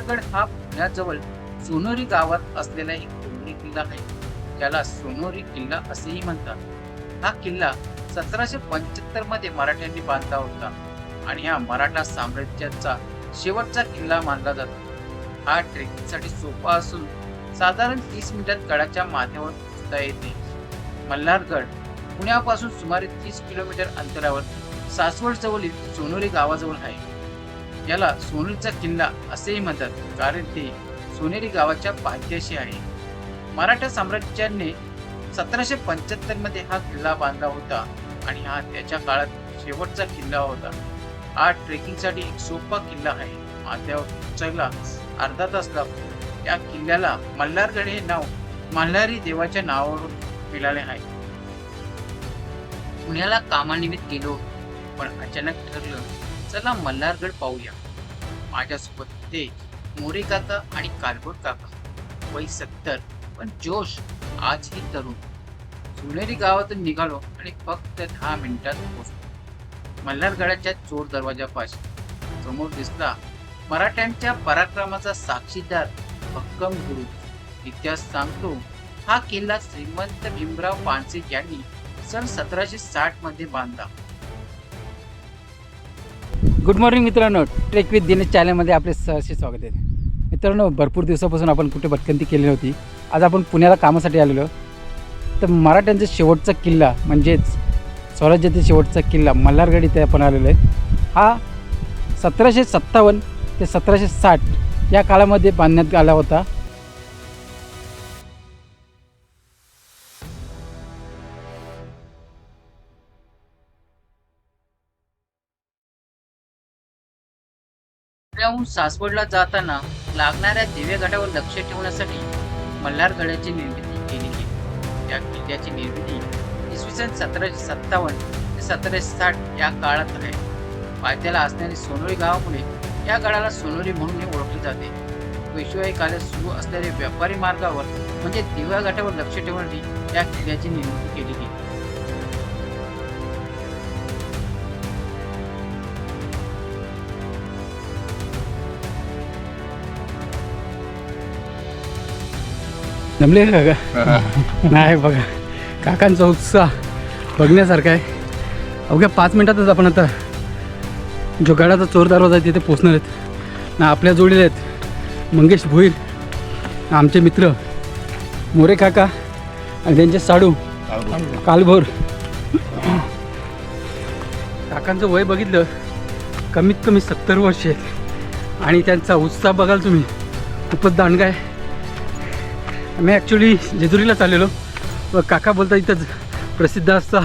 मल्हारगड हा पुण्याजवळ सोनोरी गावात असलेला एक डोंगरी किल्ला आहे. त्याला सोनोरी किल्ला असेही म्हणतात. हा किल्ला सतराशे पंच्याहत्तरमध्ये मराठ्यांनी बांधला होता आणि हा मराठा साम्राज्याचा शेवटचा किल्ला मानला जातो. हा ट्रेकिंगसाठी सोपा असून साधारण तीस मिनिटात गडाच्या माथ्यावर पोहोचता येते. मल्हारगड पुण्यापासून सुमारे तीस किलोमीटर अंतरावर सासवड जवळील सोनोरी गावाजवळ आहे. याला सोनोरीचा किल्ला असेही म्हणतात कारण ते सोनेरी गावाच्या पायथ्याशी आहे. मराठा साम्राज्याने सतराशे पंच्याहत्तरमध्ये हा किल्ला बांधला होता आणि हा त्याच्या काळात शेवटचा किल्ला होता. हा ट्रेकिंगसाठी एक सोपा किल्ला आहे. माथ्यावर उचलला अर्धा तास लागतो. या किल्ल्याला मल्हारगड हे नाव मल्हारी देवाच्या नावावरून मिळाले आहे. पुण्याला कामानिमित्त गेलो पण अचानक ठरलं चला मल्हारगड पाहूया. माझ्यासोबत होते. मोरे काका आणि कालबोट काका. वय सत्तर. पण जोश आजही तरुण. सोनेरी गावातून निघालो आणि फक्त दहा मिनिटात पोहोचलो. मल्हारगडाच्या चोर दरवाजापाशी. समोर दिसला मराठ्यांच्या पराक्रमाचा साक्षीदार भक्कम गुरु. इतिहास सांगतो हा किल्ला श्रीमंत भीमराव पानसे यांनी सन सतराशे साठमध्ये बांधला. गुड मॉर्निंग मित्रांनो. ट्रेक विथ दिनेश चॅनलमध्ये आपले सहर्षी स्वागत आहे. मित्रांनो भरपूर दिवसापासून आपण कुठे भटकंती केली होती आज आपण पुण्याला कामासाठी आलेलो. तर मराठ्यांचा शेवटचा किल्ला म्हणजेच स्वराज्यातील शेवटचा किल्ला मल्हारगड इथे आपण आलेलो आहे. हा सतराशे सत्तावन्न ते सतराशे साठ या काळामध्ये बांधण्यात आला होता. पुण्याहून सासवडला जाताना लागणाऱ्या दिव्या घाटावर लक्ष ठेवण्यासाठी मल्हार गडाची निर्मिती केली गेली. त्या किल्ल्याची निर्मिती इसवी सन सतराशे सत्तावन्न ते सतराशे साठ या काळात आहे. पायथ्याला असणारी सोनोरी गावामुळे या गडाला सोनोरी म्हणून ओळखले जाते. पेशवाई काळात सुरू असलेल्या व्यापारी मार्गावर म्हणजे दिव्या घाटावर लक्ष ठेवण्यासाठी या किल्ल्याची निर्मिती केली गेली. जमले का काका नाही बघा. काकांचा उत्साह बघण्यासारखा आहे. अवघ्या पाच मिनिटातच आपण आता जो गडाचा चोर दरवाजा आहे तिथे पोचणार आहेत. ना आपल्या जोडीला आहेत. मंगेश भोईर आमचे मित्र मोरे काका आणि त्यांचे साडू. कालभोर. काकांचं वय बघितलं कमीत कमी सत्तर वर्ष आहेत. आणि त्यांचा उत्साह बघाल तुम्ही. खूपच दांडगा आहे. मी ॲक्च्युली जेजुरीला आलेलो व काका बोलता इथंच प्रसिद्ध असा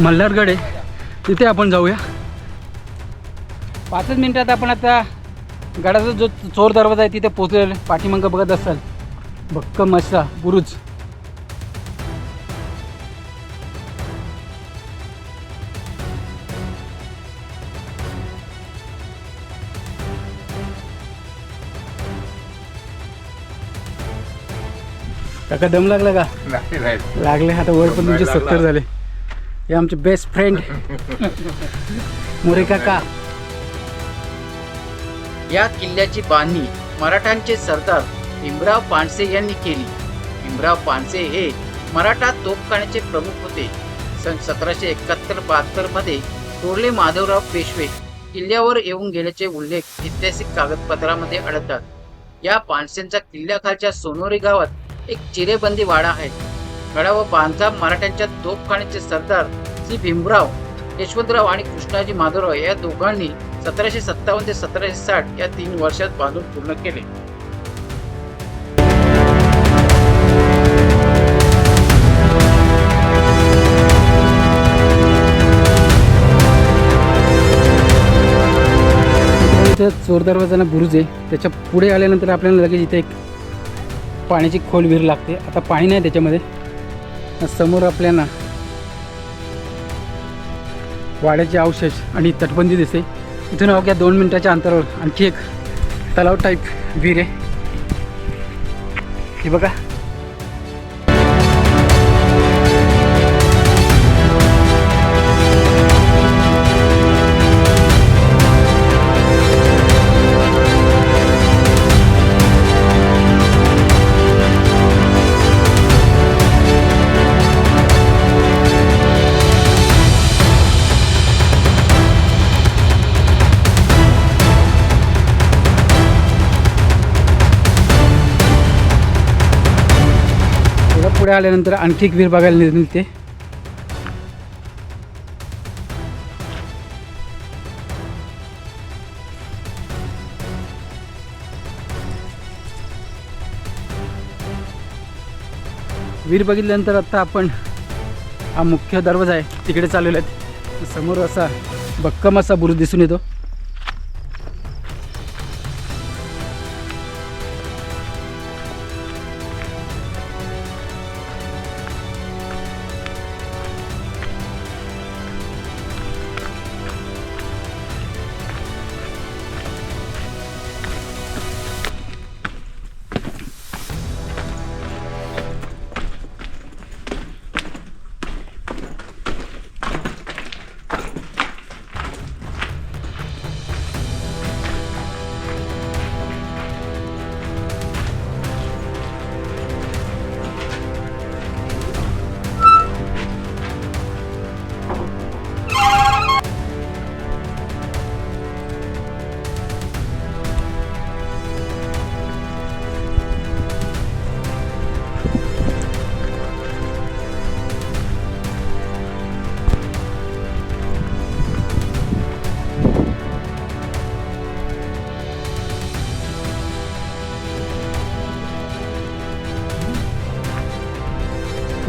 मल्हारगड आहे. तिथे आपण जाऊया. पाचच मिनटात आपण आता गडाचा जो चोर दरवाजा आहे तिथे पोचलेलो पाठीमागं बघत असाल. भक्कम असा बुरुज. काका दम लागला का? लागले आता वय पण तुमचे. सत्तर झाले. हे आमचे बेस्ट फ्रेंड मोरे काका. या किल्ल्याची बांधणी मराठांचे सरदार भीमराव पानसे यांनी केली. भीमराव पानसे हे मराठा तोफखान्याचे प्रमुख होते. सन सतराशे एकाहत्तर बहात्तरमध्ये थोरले माधवराव पेशवे किल्ल्यावर येऊन गेल्याचे उल्लेख ऐतिहासिक कागदपत्रामध्ये आढळतात. या पानसेंचा किल्ल्याखालच्या सोनोरी गावात एक चिरेबंदी वाडा आहे. गडा व बांधकाम मराठ्यांच्या तोफखान्याचे सरदार श्री भीमराव यशवंतराव आणि कृष्णाजी माधवराव या दोघांनी सतराशे सत्तावन्न ते सतराशे साठ या तीन वर्षात बांधून पूर्ण केले. इथं चोर दरवाजाना बुरुज आहे. त्याच्या पुढे आल्यानंतर आपल्याला लगेच इथे एक पाण्याची खोल विहीर लागते. आता पाणी नाही त्याच्यामध्ये. समोर आपल्याला वाड्याचे अवशेष आणि तटबंदी दिसते. इथून अवघ्या दोन मिनिटाच्या अंतरावर आणखी एक तलाव टाईप विहीर आहे. हे बघा. पुढे आल्यानंतर आणखी एक विहीर बघायला मिळते विहीर बघितल्यानंतर आता आपण हा मुख्य दरवाजा आहे तिकडे चाललेला आहेत समोर असा भक्कम असा बुरुज दिसून येतो.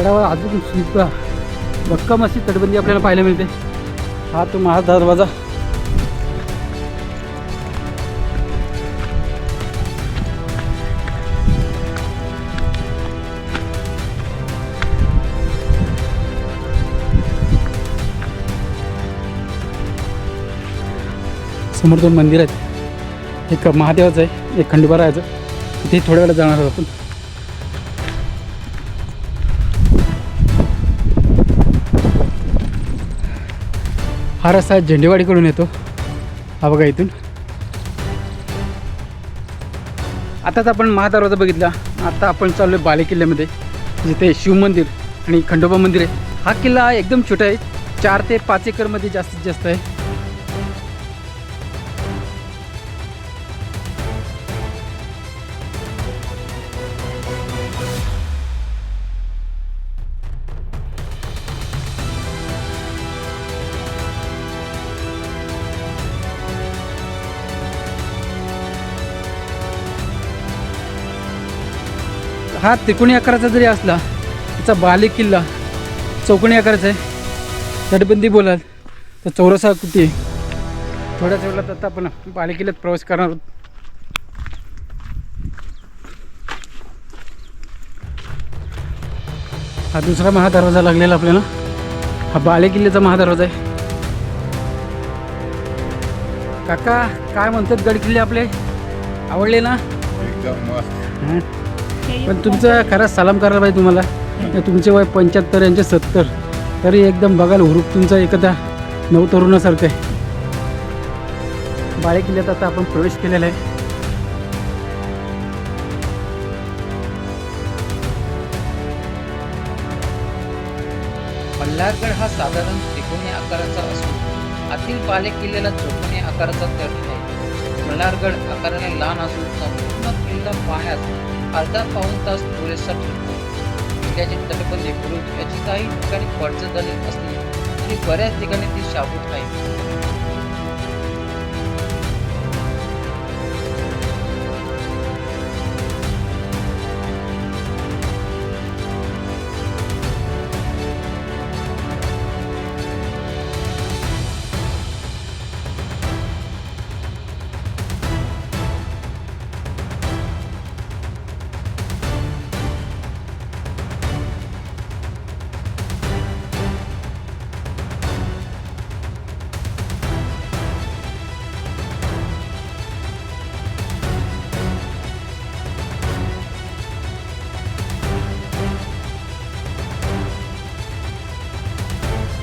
गडावर अजून सुद्धा भक्कम अशी तटबंदी आपल्याला पाहायला मिळते. हा तो महा दरवाजा. समोर दोन मंदिर आहेत. एक महादेवाचं आहे एक खंडोबाराचं तिथे थोड्या वेळा जाणार आहोत आपण. हा रस्ता झेंडेवाडीकडून येतो. हा बघा इथून. आताच आपण महादरवाजा बघितला. आता आपण चाललो आहे बाले किल्ल्यामध्ये जिथे शिवमंदिर आणि खंडोबा मंदिर आहे. हा किल्ला एकदम छोटा आहे. चार ते पाच एकरमध्ये जास्तीत जास्त आहे. हा त्रिकोणी आकाराचा जरी असला त्याचा बाले किल्ला चौकोनी आकाराचा आहे. तटबंदी बोलाल तर चौरसा कुठे थोड्याच वेळात आता आपण बाले किल्ल्यात प्रवास करणार आहोत. हा दुसरा महादरवाजा लागलेला आपल्याला. हा बाले किल्ल्याचा महादरवाजा आहे. काका काय म्हणतात गड किल्ले आपले? आवडले ना? एकदम मस्त. पण तुमचं खरंच सलाम करायला पाहिजे तुम्हाला. तुमचे वय पंच्याहत्तर यांचे सत्तर. तरी एकदम बघायला हुरूप तुमचा एकदा नवतरुणासारखं आहे. बाळे किल्ल्यात आता आपण प्रवेश केलेला आहे. मल्हारगड हा साधारण त्रिकोणी आकाराचा असून आतील बाले किल्ल्याला चौकोनी आकाराचा तट आहे. मल्हारगड आकाराने लहान असून संपूर्ण किल्ला पाहण्यास अर्धा पाऊण तास पुरेसा ठरतो. त्याचे तटबंदी बुरुज याची काही ठिकाणी पडझड झाली असली तरी बऱ्याच ठिकाणी ती शाबूत आहे.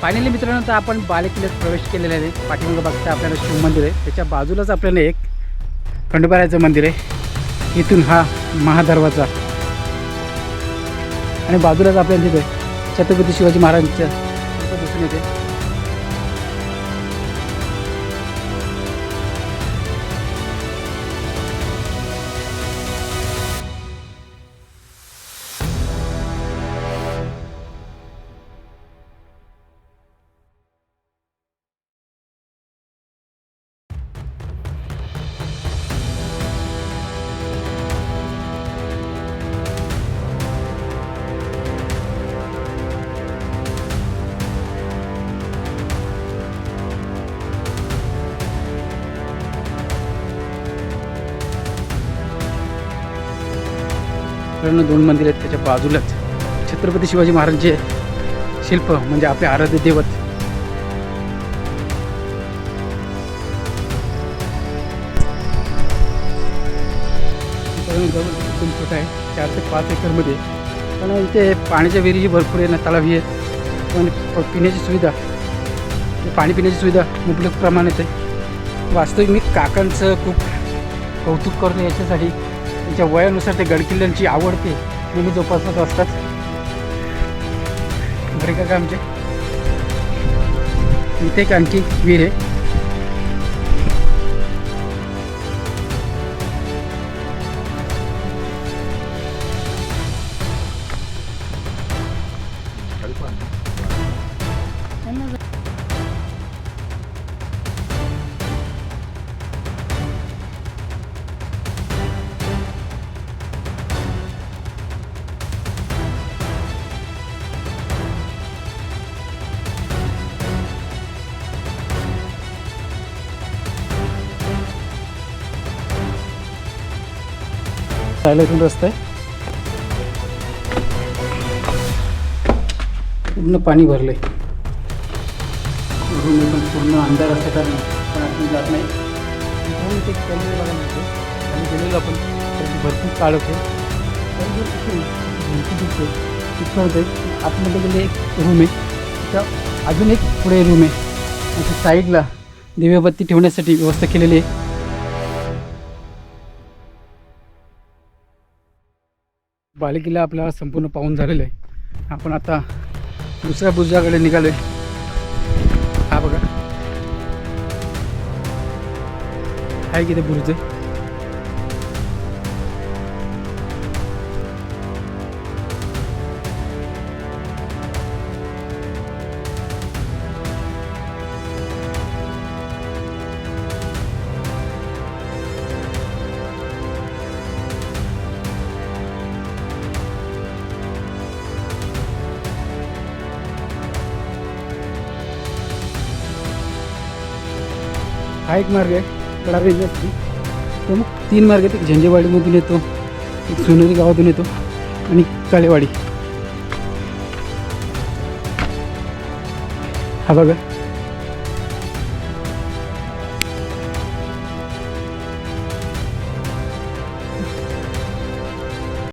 फायनली मित्रांनो तर आपण बालेकिल्ल्यात प्रवेश केलेला आहे. पाठीमागं बघता आपल्याला शिव मंदिर आहे. त्याच्या बाजूलाच आपल्याला एक खंडोबाऱ्याचं मंदिर आहे. इथून हा महादरवाजा. आणि बाजूलाच आपल्याला तिथे छत्रपती शिवाजी महाराजांच्या दिसून येते मित्रांनो दोन मंदिर आहेत त्याच्या बाजूलाच. छत्रपती शिवाजी महाराजांचे शिल्प म्हणजे आपले आराध्य दैवत. एकदम छोटा आहे चार ते पाच एकरमध्ये. पण इथे पाण्याच्या विहिरीची भरपूर आहे ना तलावी आहे. पण प- पिण्याची सुविधा म्हणजे पाणी पिण्याची सुविधा मुबलक प्रमाणात आहे. वास्तविक मी काकांचं खूप कौतुक करतो याच्यासाठी त्यांच्या वयानुसार ते गडकिल्ल्यांची आवडते नेहमी जोपासत असतात. बरे का आमचे इथे एक आणखी विहीर आहे. जायला इथून रस्ता आहे. पूर्ण पाणी भरलं आहे एकदम पूर्ण अंधार असल्या कारण पण आपण जात नाही. म्हणून ते कमी बघायला म्हणतो आणि गेलेलो आपण त्याची भरपूर काळ होते पण जर तिथे भिंती तिथं होते. आतमध्ये गेले एक रूम आहे. तिथं अजून एक पुढे रूम आहे. अशा साईडला दिव्यबत्ती ठेवण्यासाठी व्यवस्था केलेली आहे. बालेकिल्ला आपला संपूर्ण पाहून झालेला आहे. आपण आता दुसऱ्या बुर्जाकडे निघालोय. हा बघा. आहे किती आहे हा एक मार्ग आहे कडा असते तर मग तीन मार्ग आहेत. एक झंजेवाडीमधून येतो एक सोनेरी गावातून येतो आणि काळेवाडी. हा बघा.